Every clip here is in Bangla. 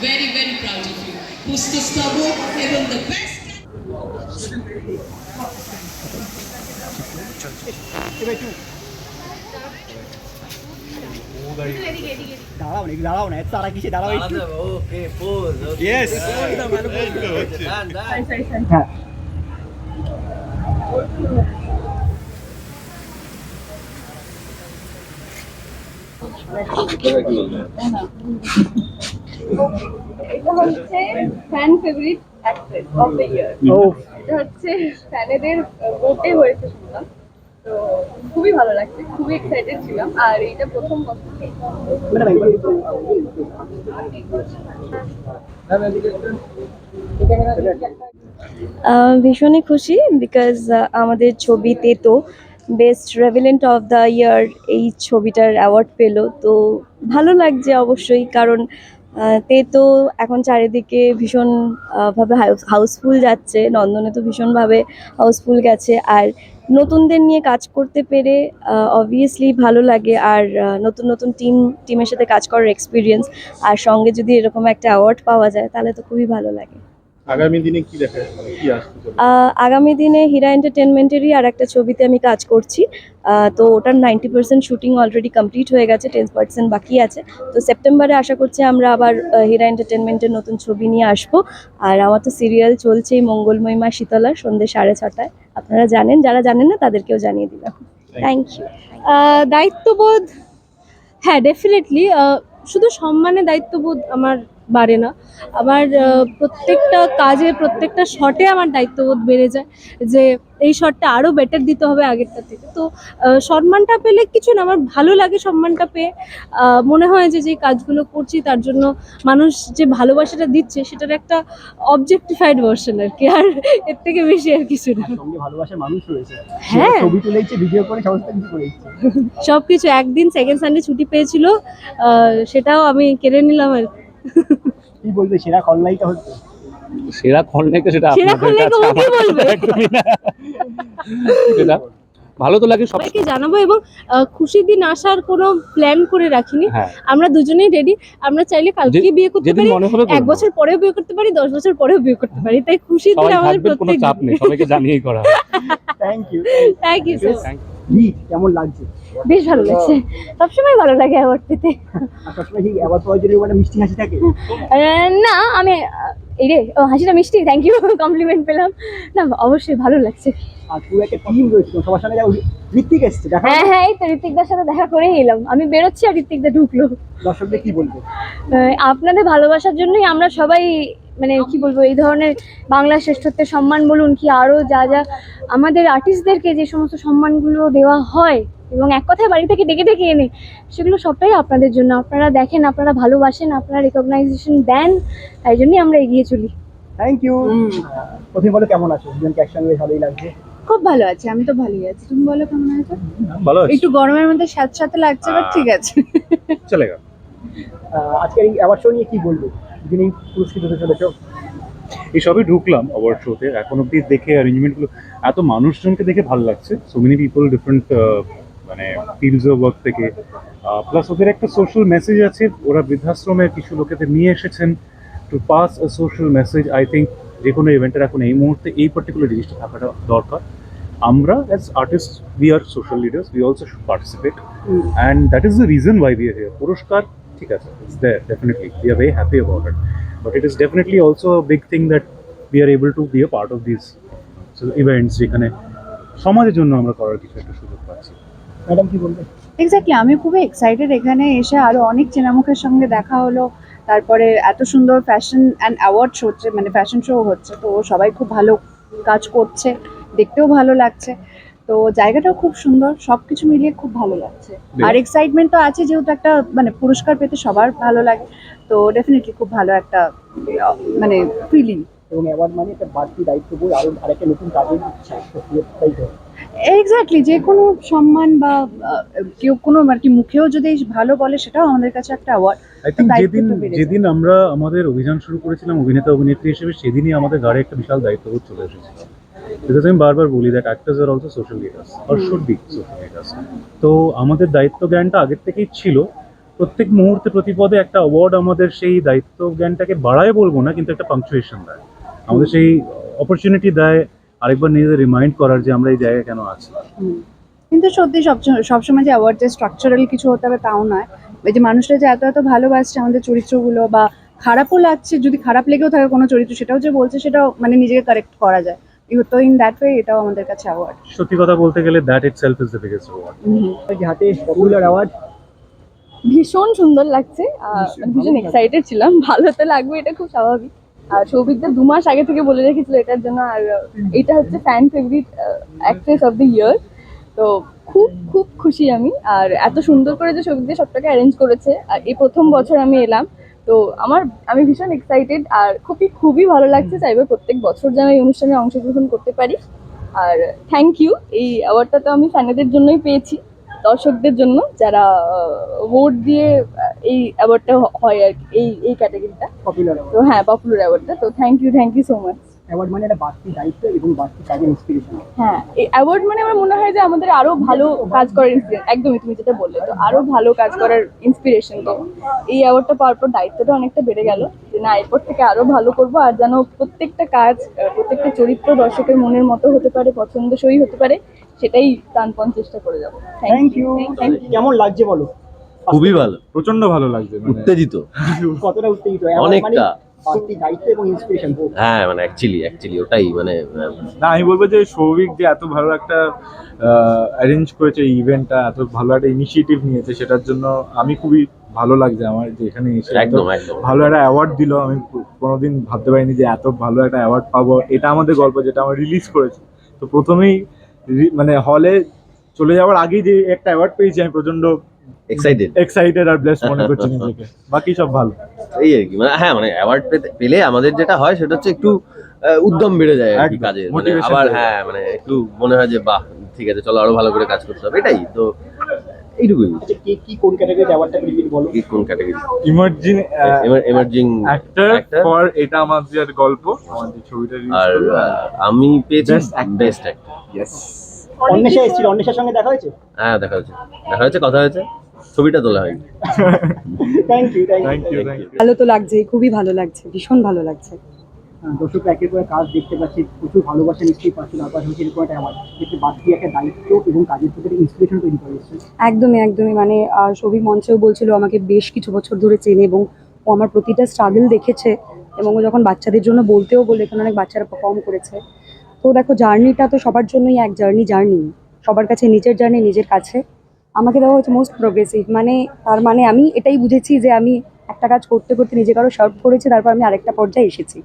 Very, very proud of you. পুস্তস্তব এবং the best দাঁড়াও না একটু দাঁড়াও না এত তারা কিসে দাঁড়াও একটু ওকে পোজ Yes. এটা হচ্ছে fan favourite actress of the year এটা হচ্ছে ফ্যানেদের ভোটে হয়েছে শুনলাম। তো খুবই ভালো লাগছে খুবই এক্সাইটেড ছিলাম। আর এইটা প্রথম ভীষণই খুশি বিকজ আমাদের ছবিতে তো বেস্ট রেভিলেন্ট অফ দ্য ইয়ার এই ছবিটার অ্যাওয়ার্ড পেল। তো ভালো লাগছে অবশ্যই কারণ তে তো এখন চারিদিকে ভীষণ ভাবে হাউসফুল যাচ্ছে। নন্দনে তো ভীষণভাবে হাউসফুল গেছে। আর নতুনদের নিয়ে কাজ করতে পেরে অবভিয়াসলি ভালো লাগে। আর নতুন নতুন টিম টিমের সাথে কাজ করার এক্সপিরিয়েন্স আর সঙ্গে যদি এরকম একটা অ্যাওয়ার্ড পাওয়া যায়, তাহলে তো খুবই ভালো লাগে। আগামী দিনে কি দেখা কি আগামী দিনে হীরা এন্টারটেনমেন্টেরই আর একটা ছবিতে আমি কাজ করছি। তো ওটার ninety percent shooting already complete হয়ে গেছে টেন পার্সেন্ট বাকি আছে। তো সেপ্টেম্বরে আশা করছি আমরা আবার হীরা এন্টারটেনমেন্টের নতুন ছবি নিয়ে আসব। আর আমার তো সিরিয়াল চলছেই মঙ্গলময়ী মা শীতলা সন্ধ্যে সাড়ে ছটায়। আপনারা জানেন যারা জানেন না তাদেরকেও জানিয়ে দিলাম। থ্যাংক ইউ দায়িত্ববোধ হ্যাঁ ডেফিনেটলি শুধু সম্মানে দায়িত্ববোধ আমার বাড়ে না। আমার প্রত্যেকটা কাজে প্রত্যেকটা শটে আমার দায়িত্ববোধ বেড়ে যায় যে এই শটটা আরও বেটার দিতে হবে আগেরটা থেকে। তো সম্মানটা পেলে কিছু না আমার ভালো লাগে সম্মানটা পেয়ে। মনে হয় যে যে কাজগুলো করছি তার জন্য মানুষ যে ভালোবাসাটা দিচ্ছে সেটার একটা অবজেক্টিফাইড ভার্সন আর কি আর এর থেকে বেশি আর কিছু না। ভালোবাসার মানুষ রয়েছে। হ্যাঁ। ছবি তুলেছে ভিডিও করে সমস্ত কিছু করেছে সব কিছু একদিন সেকেন্ড সানডে ছুটি পেয়েছিল সেটাও আমি কেড়ে নিলাম আর কি। বলবে সেরা খলনায়িকা হচ্ছে? সেরা খলনায়িকা সেটা আপনাদের বলবে? সেটা ভালো তো লাগে সবাইকে জানাব এবং খুশির দিন আসার কোনো প্ল্যান করে রাখিনি। হ্যাঁ। আমরা দুজনেই রেডি আমরা চাইলে কালকে বিয়ে করতে পারি এক বছর পরেও বিয়ে করতে পারি দশ বছর পরেও বিয়ে করতে পারি। তাই খুশি দিন আমাদের প্রত্যেক চাপ নেই সবাইকে জানিয়েই করা thank you thank you sir কেমন লাগছে? বেশ ভালো লাগছে। সবসময় ভালো লাগে অ্যাওয়ার্ড পেতে। সবসময় জন্য মানে মিষ্টি হাসি থাকে? না আমি এই রে ও হাসিটা মিষ্টি থ্যাংক ইউ কমপ্লিমেন্ট পেলাম। না অবশ্যই ভালো লাগছে। আর পুরো একটা টিম রয়েছে সবার সঙ্গে ঋত্বিক এসছে দেখা হ্যাঁ হ্যাঁ এই তো ঋত্বিকদার সাথে দেখা করেই এলাম। আমি বেরোচ্ছি আর ঋত্বিকদা ঢুকলো। দর্শকদের কি বলব? আপনাদের ভালোবাসার জন্যই আমরা সবাই মানে কি বলব এই ধরনের বাংলা শ্রেষ্ঠত্বের সম্মান বলুন কি আরও যা যা আমাদের আর্টিস্টদেরকে যে সমস্ত সম্মানগুলো দেওয়া হয় এবং এক কথায় বাড়ি থেকে ডেকে ডেকে এনে সেগুলো সবটাই আপনাদের জন্য। আপনারা দেখেন আপনারা ভালোবাসেন আপনারা রেকগনাইজেশন দেন তাই জন্যই আমরা এগিয়ে চলি। থ্যাংক ইউ প্রথমে বলো কেমন আছো? দুজনকে একসঙ্গে ভালোই লাগছে। খুব ভালো আছে আমি তো ভালোই আছি। তুমি বলো কেমন আছো? ভালো আছে। একটু গরমের মধ্যে সাথে সাথে লাগছে বাট ঠিক আছে। চলে গেল। আজকে এই অ্যাওয়ার্ড শো নিয়ে কি বলবে? যিনি পুরস্কৃত হতে চলেছ। এই সবই ঢুকলাম অ্যাওয়ার্ড শোতে এখন অব্দি দেখে অ্যারেঞ্জমেন্টগুলো এত মানুষজনকে দেখে ভালো লাগছে। সো মেনি পিপল ডিফারেন্ট মানে ফিল্ডস অফ ওয়ার্ক থেকে। প্লাস ওদের একটা সোশ্যাল মেসেজ আছে। ওরা বৃদ্ধাশ্রমের কিছু লোকেদের নিয়ে এসেছেন। To pass a social message I think যে কোনো ইভেন্টের এখন এই মুহূর্তে এই পার্টিকুলার জিনিসটা থাকাটা দরকার। আমরা as artist we are social leaders we also should participate and that is the reason why we are here পুরস্কার ঠিক আছে it's there definitely we are very happy about it but it is definitely also a big thing that we are able to be a part of these, so যেখানে সমাজের জন্য আমরা করার কিছু একটা সুযোগ পাচ্ছি। ম্যাডাম, কি বলবে এক্স্যাক্টলি আমি খুবই এক্সাইটেড এখানে এসে আরও অনেক চেনামুখের সঙ্গে দেখা হলো। তারপরে এত সুন্দর ফ্যাশন অ্যান্ড অ্যাওয়ার্ড শো হচ্ছে মানে ফ্যাশন শো হচ্ছে, তো সবাই খুব ভালো কাজ করছে, দেখতেও ভালো লাগছে। তো জায়গাটাও খুব সুন্দর সবকিছু মিলিয়ে খুব ভালো লাগছে। আর এক্সাইটমেন্ট তো আছে যেহেতু একটা মানে পুরস্কার পেতে সবার ভালো লাগে তো ডেফিনেটলি খুব ভালো একটা মানে ফিলিং এবং অ্যাওয়ার্ড মানে একটা বাড়তি দায়িত্ব বই আরও আরেকটা নতুন কাজের এক্স্যাক্টলি যে কোনো সম্মান বা কেউ কোনো আর কি মুখেও যদি ভালো বলে সেটাও আমাদের কাছে একটা অ্যাওয়ার্ড আই থিঙ্ক যেদিন যেদিন আমরা আমাদের অভিযান শুরু করেছিলাম অভিনেতা অভিনেত্রী হিসেবে সেদিনই আমাদের গাড়ি একটা বিশাল দায়িত্ববোধ চলে এসেছিল। বিকজ আমি বারবার বলি that actors are also social leaders or should be social leaders তো আমাদের দায়িত্ব জ্ঞানটা আগের থেকেই ছিল। প্রত্যেক মুহূর্তে প্রতিপদে একটা অ্যাওয়ার্ড আমাদের সেই দায়িত্ব জ্ঞানটাকে বাড়ায় বলব না কিন্তু একটা পাংচুয়েশন দেয়। আমাদের সেই অপরচুনিটি দেয় আরেকবার নিজেদের রিমাইন্ড করার যে আমরা এই জায়গায় কেন আছি। কিন্তু সত্যি সব সবসময় যে অ্যাওয়ার্ড যে স্ট্রাকচারাল কিছু হতে হবে তাও নয়। এই যে মানুষরা যে এত এত ভালোবাসছে আমাদের চরিত্রগুলো বা খারাপও লাগছে যদি খারাপ লেগেও থাকে কোনো চরিত্র সেটাও যে বলছে সেটাও মানে নিজেকে কারেক্ট করা যায়। তো ইন দ্যাট ওয়ে এটাও আমাদের কাছে অ্যাওয়ার্ড সত্যি কথা বলতে গেলে that itself is the biggest award হাতে পপুলার অ্যাওয়ার্ড ভীষণ সুন্দর লাগছে ভীষণ ভীষণ এক্সাইটেড ছিলাম ভালো তো লাগবে এটা খুব স্বাভাবিক। আর সৌভিকদা দু মাস আগে থেকে বলে রেখেছিল এটার জন্য আর এটা হচ্ছে fan favourite actress of the year তো খুব খুব খুশি আমি আর এত সুন্দর করে যে সৌভিকদা সবটাকে অ্যারেঞ্জ করেছে আর এই প্রথম বছর আমি এলাম তো আমার আমি ভীষণ এক্সাইটেড আর খুবই খুবই ভালো লাগছে চাইবে প্রত্যেক বছর যেন এই অনুষ্ঠানে অংশগ্রহণ করতে পারি। আর থ্যাংক ইউ এই অ্যাওয়ার্ডটা তো আমি ফ্যানেদের জন্যই পেয়েছি দর্শকদের জন্য যারা ভোট দিয়ে এই অ্যাওয়ার্ডটা হয় আর কি, এই এই ক্যাটাগরিটা পপুলার তো হ্যাঁ পপুলার অ্যাওয়ার্ডটা তো thank you thank you so much award মানে একটা বাড়তি দায়িত্ব এবং বাড়তি কাজের ইন্সপিরেশন হ্যাঁ এই অ্যাওয়ার্ড মানে আমার মনে হয় যে আমাদের আরও ভালো কাজ করার ইন্সপিরেশন একদমই তুমি যেটা বললে তো আরও ভালো কাজ করার ইন্সপিরেশন তো এই অ্যাওয়ার্ডটা পাওয়ার পর দায়িত্বটা অনেকটা বেড়ে গেল যে না এরপর থেকে আরও ভালো করব আর যেন প্রত্যেকটা কাজ আহ, প্রত্যেকটা চরিত্র দর্শকের মনের মতো হতে পারে পছন্দসই হতে পারে সেটাই প্রাণপণ চেষ্টা করে যাব। থ্যাংক ইউ কেমন লাগছে বলো? খুবই ভালো। প্রচণ্ড ভালো লাগছে মানে উত্তেজিত। কতটা উত্তেজিত? মানে অনেকটা। হ্যাঁ। মানে অ্যাকচুয়ালি অ্যাকচুয়ালি ওটাই মানে না আমি বলব যে সৌভিক যে এত ভালো একটা অ্যারেঞ্জ করেছে ইভেন্টটা এত ভালো একটা ইনিশিয়েটিভ নিয়েছে সেটার জন্য আমি খুবই ভালো লাগছে আমার যে এখানে এসে একদম একদম। ভালো একটা অ্যাওয়ার্ড দিল। আমি কোনোদিন ভাবতে পারিনি যে এত ভালো একটা অ্যাওয়ার্ড পাবো। এটা আমাদের গল্প যেটা আমরা রিলিজ করেছি। তো প্রথমেই মানে হলে চলে যাওয়ার আগেই যে একটা অ্যাওয়ার্ড পেয়েছি আমি প্রচণ্ড এক্সাইটেড এক্সাইটেড আর ব্লেস মনে করছি নিজেকে। বাকি সব ভালো। এই আর কি মানে হ্যাঁ মানে অ্যাওয়ার্ড পেলে আমাদের যেটা হয় সেটা হচ্ছে একটু আহ, উদ্যম বেড়ে যায় আর কি কাজে মানে আবার হ্যাঁ মানে একটু মনে হয় যে বাহ ঠিক আছে চলো আরও ভালো করে কাজ করতে হবে। এটাই তো এইটুকুই। আচ্ছা কে কি কোন ক্যাটাগরিতে অ্যাওয়ার্ডটা বলো? কি কোন category emerging emerging actor for এটা আমাদের গল্প। আমাদের ছবিটা আর আমি পেয়েছি বেস্ট অ্যাক্টর Yes. অন্বেষা এসেছিল অন্বেষার সঙ্গে দেখা হয়েছে? হ্যাঁ দেখা হয়েছে। দেখা হয়েছে কথা হয়েছে ছবিটা তোলা হয়নি। Thank you thank you you thank you ভালো তো লাগছে খুবই ভালো লাগছে ভীষণ ভালো লাগছে। দর্শক একের পর কাজ দেখতে পাচ্ছি প্রচুর ভালোবাসা নিশ্চয়ই পাচ্ছি তার পাশাপাশি এরকম একটা বাড়তি একটা দায়িত্ব এবং কাজের প্রতি ইন্সপিরেশন তৈরি করে এসেছে। একদমই একদমই মানে সবই মঞ্চেও বলছিল আমাকে বেশ কিছু বছর ধরে চেনে এবং ও আমার প্রতিটা স্ট্রাগল দেখেছে এবং ও যখন বাচ্চাদের জন্য বলতেও বলে এখানে অনেক বাচ্চারা পারফর্ম করেছে। তো দেখো জার্নিটা তো সবার জন্যই এক জার্নি জার্নি সবার কাছে নিজের জার্নি নিজের কাছে। আমাকে দেওয়া হচ্ছে মোস্ট প্রোগ্রেসিভ মানে তার মানে আমি এটাই বুঝেছি যে আমি একটা কাজ করতে করতে নিজেকে আরও সার্ভ করেছি তারপর আমি আরেকটা পর্যায়ে এসেছি।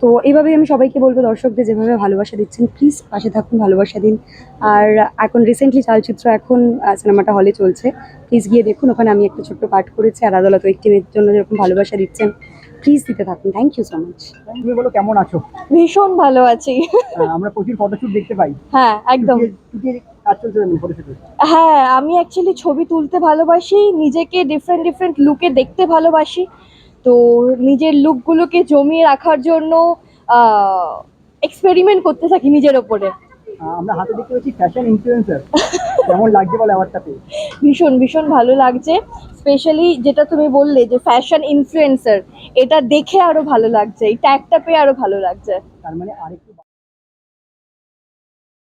তো এইভাবেই আমি সবাইকে বলব, দর্শকদের যেভাবে ভালোবাসা দিচ্ছেন প্লিজ পাশে থাকুন, ভালোবাসা দিন। আর এখন রিসেন্টলি চলচ্চিত্র এখন সিনেমাটা হলে চলছে। প্লিজ গিয়ে দেখুন, ওখানে আমি একটা ছোট্ট পাঠ করেছি, আর আদালত একটি মেয়ের জন্য যেরকম ভালোবাসা দিচ্ছেন প্লিজ দিতে থাকুন। থ্যাংক ইউ সো মাচ তুমি বলো কেমন আছো? ভীষণ ভালো আছি। আমরা প্রচুর ফটোশুট দেখতে পাই। হ্যাঁ একদম। হ্যাঁ আমি অ্যাকচুয়ালি ছবি তুলতে ভালোবাসি নিজেকে ডিফারেন্ট ডিফারেন্ট লুকে দেখতে ভালোবাসি। তো নিজের লুকগুলোকে জমিয়ে রাখার জন্য এক্সপেরিমেন্ট করতে থাকি নিজের ওপরে। আমরা হাতে দেখতে পাচ্ছি ফ্যাশন ইনফ্লুয়েন্সার কেমন লাগছে বলো অ্যাওয়ার্ডটা পেয়ে ভীষণ ভীষণ ভালো লাগছে। স্পেশালি যেটা তুমি বললে যে ফ্যাশন ইনফ্লুয়েন্সার এটা দেখে আরও ভালো লাগছে এই ট্যাগটা পেয়ে আরও ভালো লাগছে। তার মানে আরেকটু